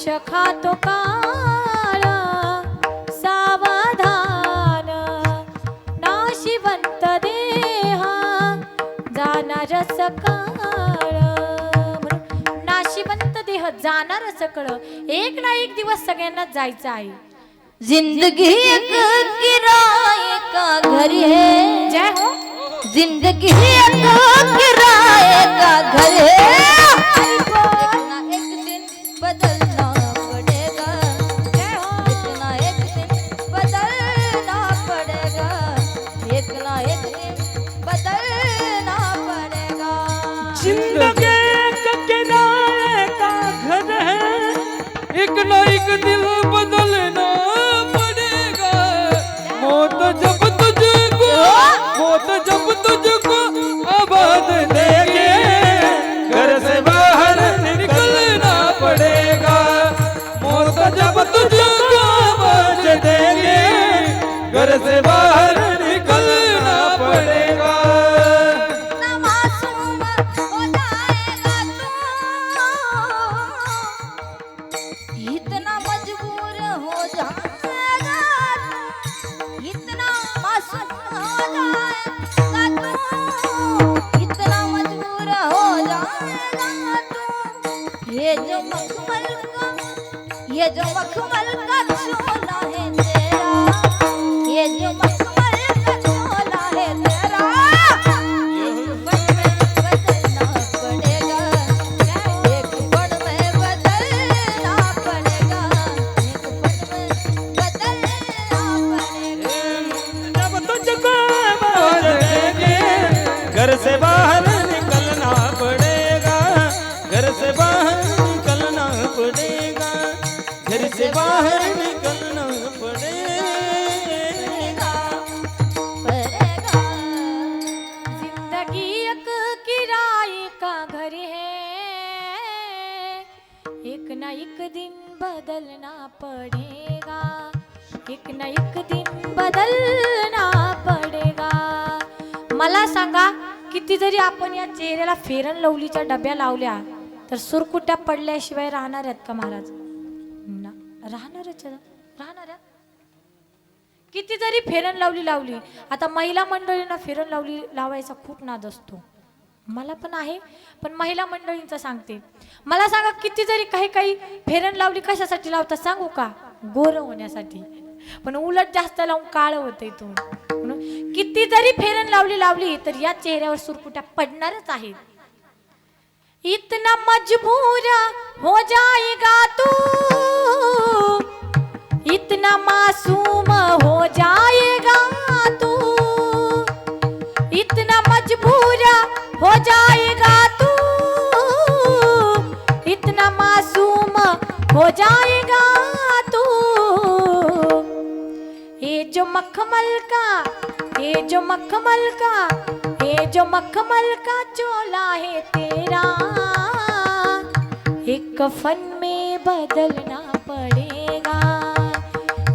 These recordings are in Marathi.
विष खातो काळ सावधान नाशिवंत देहा जाणार सकाळ. नाशिवंत देह जाणार सकळ. एक ना एक दिवस सगळ्यांना जायचं आहे. जिंदगी एक किराए का घर है जय हो. जिंदगी एक किराए का घर है एक किराए का घर है? एक ना एक दिल बदलना मखमल का। ये जो मखमल का चोला है घर से बाहर निकलना पड़ेगा। पड़ेगा जिंदगी एक किराए का घर है। एक ना एक दिन बदलना पड़ेगा। एक ना एक दिन बदलना पडेगा। मला सांगा किती जरी आपण या चेहऱ्याला फेरन लवलीच्या डब्या लावल्या तर सुरकुट्या पडल्याशिवाय राहणार आहेत का महाराज? राहणारच राहणार किती जरी फेरण लावली लावली. आता महिला मंडळींना फेरण लावली लावायचा खूप नाद असतो. मला पण आहे पण महिला मंडळींचं सांगते. मला सांगा किती जरी काही काही फेरण लावली कशासाठी लावतात सांगू का? गोर होण्यासाठी. पण उलट जास्त लावून काळ होत इथून म्हणून किती जरी फेरण लावली लावली तर या चेहऱ्यावर सुरकुट्या पडणारच आहेत. इतना मजबूर हो जाएगा तू. इतना मासूम हो जाएगा तू। इतना मजबूरा हो जाएगा तू। इतना मासूम हो जाएगा तू। ये जो मखमल का, ये जो मखमल का, ये जो मखमल का चोला है तेरा। एक फन में बदलना पड़ेगा।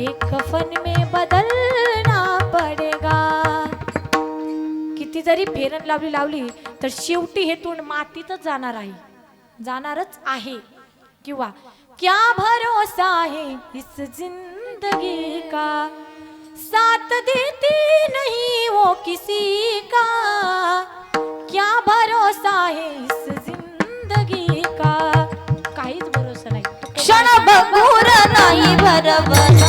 एक कफन में बदलना पड़ेगा। किती जरी फेरन लावली लावली तर शेवटी हे तोंड मातीतच जाणार आहे. जाणारच आहे. किंवा क्या भरोसा है इस जिंदगी का? साथ देती नहीं वो किसी का? क्या भरोसा है इस মোরা নাই ভরবনা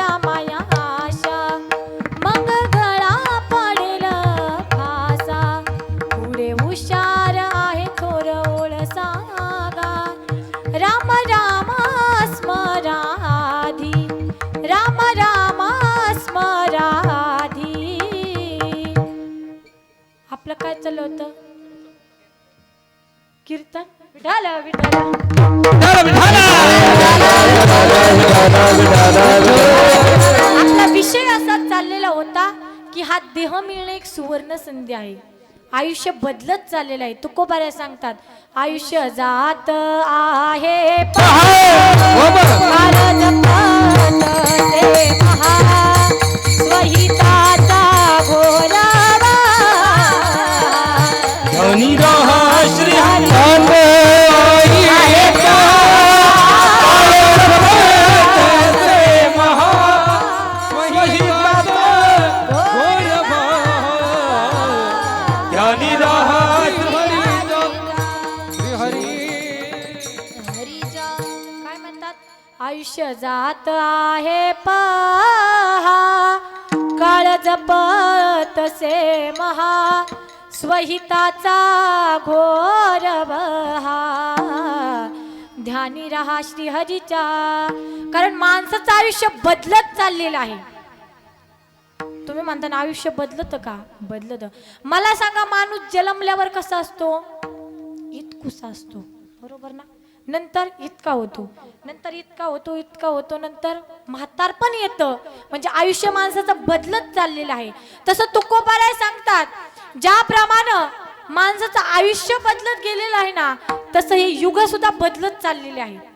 चाललं होतं. कीर्तन विठाल विठाल. आपला विषय असा चाललेला होता की हा देह मिळणे एक सुवर्ण संधी आहे. आयुष्य बदलत चाललेलं आहे. तुकोबाऱ्या सांगतात आयुष्य जात आहे आयुष्य जात आहे पहा काळ जपत से महा स्वहिताचा घोर ध्यानी रहा श्रीहरीच्या. कारण माणसाचं आयुष्य बदलत चाललेलं आहे. तुम्ही म्हणता ना आयुष्य बदलत का? बदलत. मला सांगा माणूस जन्मल्यावर कसा असतो? इतकुसा असतो. बरोबर ना? नंतर इतका होतो. नंतर इतका होतो इतका होतो नंतर म्हातार पण येतं. म्हणजे आयुष्य माणसाचं बदलत चाललेलं आहे. तसं तुकोबाराय सांगतात ज्याप्रमाणे माणसाचं आयुष्य बदलत गेलेलं आहे ना तसं हे युग सुद्धा बदलत चाललेले आहे.